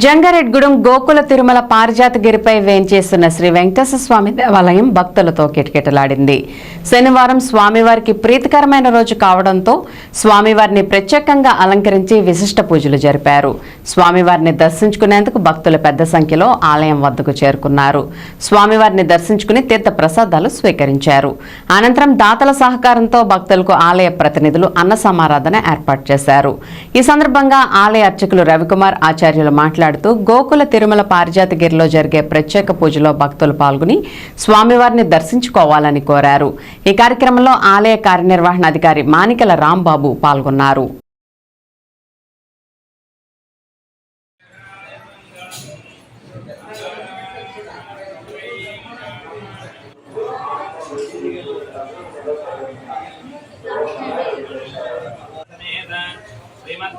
జంగారెడ్గూడెం గోకుల తిరుమల పారిజాతగిరిపై వేంచేస్తున్న శ్రీ వెంకటేశ్వర స్వామి దేవాలయం భక్తులతో కిటకిటలాడింది. శనివారం స్వామివారికి ప్రీతికరమైన రోజు కావడంతో స్వామివారిని ప్రత్యేకంగా అలంకరించి విశిష్ట పూజలు జరిపారు. స్వామివారిని దర్శించుకునేందుకు భక్తులు పెద్ద సంఖ్యలో ఆలయం వద్దకు చేరుకున్నారు. స్వామివారిని దర్శించుకుని తీర్థ ప్రసాదాలు స్వీకరించారు. అనంతరం దాతల సహకారంతో భక్తులకు ఆలయ ప్రతినిధులు అన్న సమారాధన ఏర్పాటు చేశారు. ఈ సందర్భంగా ఆలయ అర్చకులు రవికుమార్ ఆచార్యులు మాట్లాడుతూ గోకుల తిరుమల పారిజాతగిరిలో జరిగే ప్రత్యేక పూజలో భక్తులు పాల్గొని స్వామివారిని దర్శించుకోవాలని కోరారు. ఈ కార్యక్రమంలో ఆలయ కార్యనిర్వహణ అధికారి మానికల రాంబాబు పాల్గొన్నారు.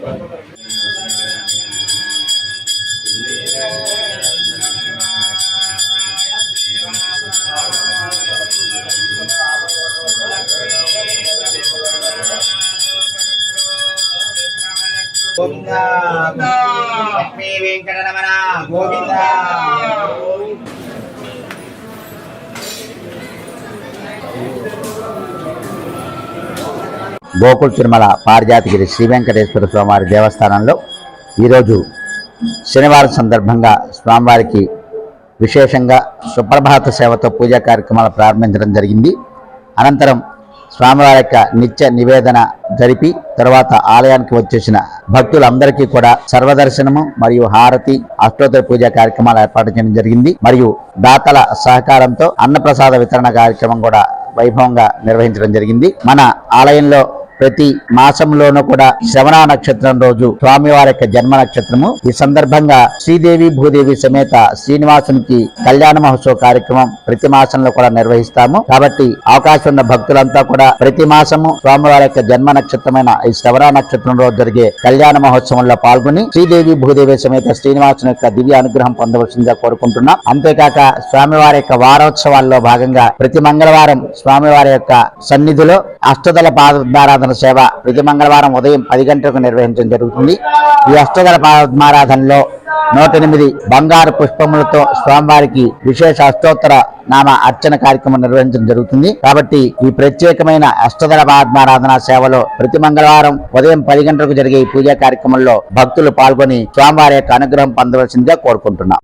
సహ కుటుంబానాం గోవింద గోవింద. గోకుల్ తిరుమల పారిజాతగిరి శ్రీ వెంకటేశ్వర స్వామివారి దేవస్థానంలో ఈరోజు శనివారం సందర్భంగా స్వామివారికి విశేషంగా సుప్రభాత సేవతో పూజా కార్యక్రమాలు ప్రారంభించడం జరిగింది. అనంతరం స్వామివారి యొక్క నిత్య నివేదన జరిపి తర్వాత ఆలయానికి వచ్చేసిన భక్తులందరికీ కూడా సర్వదర్శనము మరియు హారతి అష్టోత్తర పూజా కార్యక్రమాలు ఏర్పాటు చేయడం జరిగింది. మరియు దాతల సహకారంతో అన్నప్రసాద వితరణ కార్యక్రమం కూడా వైభవంగా నిర్వహించడం జరిగింది. మన ఆలయంలో ప్రతి మాసంలోనూ కూడా శ్రవణ నక్షత్రం రోజు స్వామివారి యొక్క జన్మ నక్షత్రము. ఈ సందర్భంగా శ్రీదేవి భూదేవి సమేత శ్రీనివాసునికి కళ్యాణ మహోత్సవ కార్యక్రమం ప్రతి మాసంలో కూడా నిర్వహిస్తాము. కాబట్టి అవకాశం ఉన్న భక్తులంతా కూడా ప్రతి మాసము స్వామివారి యొక్క జన్మ నక్షత్రమైన ఈ శ్రవణ నక్షత్రం రోజు జరిగే కళ్యాణ మహోత్సవంలో పాల్గొని శ్రీదేవి భూదేవి సమేత శ్రీనివాసుని యొక్క దివ్య అనుగ్రహం పొందవలసిందిగా కోరుకుంటున్నాం. అంతేకాక స్వామివారి యొక్క వారోత్సవాల్లో భాగంగా ప్రతి మంగళవారం స్వామివారి యొక్క సన్నిధిలో అష్టదల పాదారాధన సేవ. ప్రతి మంగళవారం ఉదయం పది గంటలకు నిర్వహించడం జరుగుతుంది. ఈ అష్టదళ పద్మారాధనలో నూట ఎనిమిది బంగారు పుష్పములతో స్వామివారికి విశేష అష్టోత్తర నామ అర్చన కార్యక్రమం నిర్వహించడం జరుగుతుంది. కాబట్టి ఈ ప్రత్యేకమైన అష్టదళ పాదారాధన సేవలో ప్రతి మంగళవారం ఉదయం పది గంటలకు జరిగే ఈ పూజా కార్యక్రమంలో భక్తులు పాల్గొని స్వామివారి యొక్క అనుగ్రహం పొందవలసిందిగా కోరుకుంటున్నాం.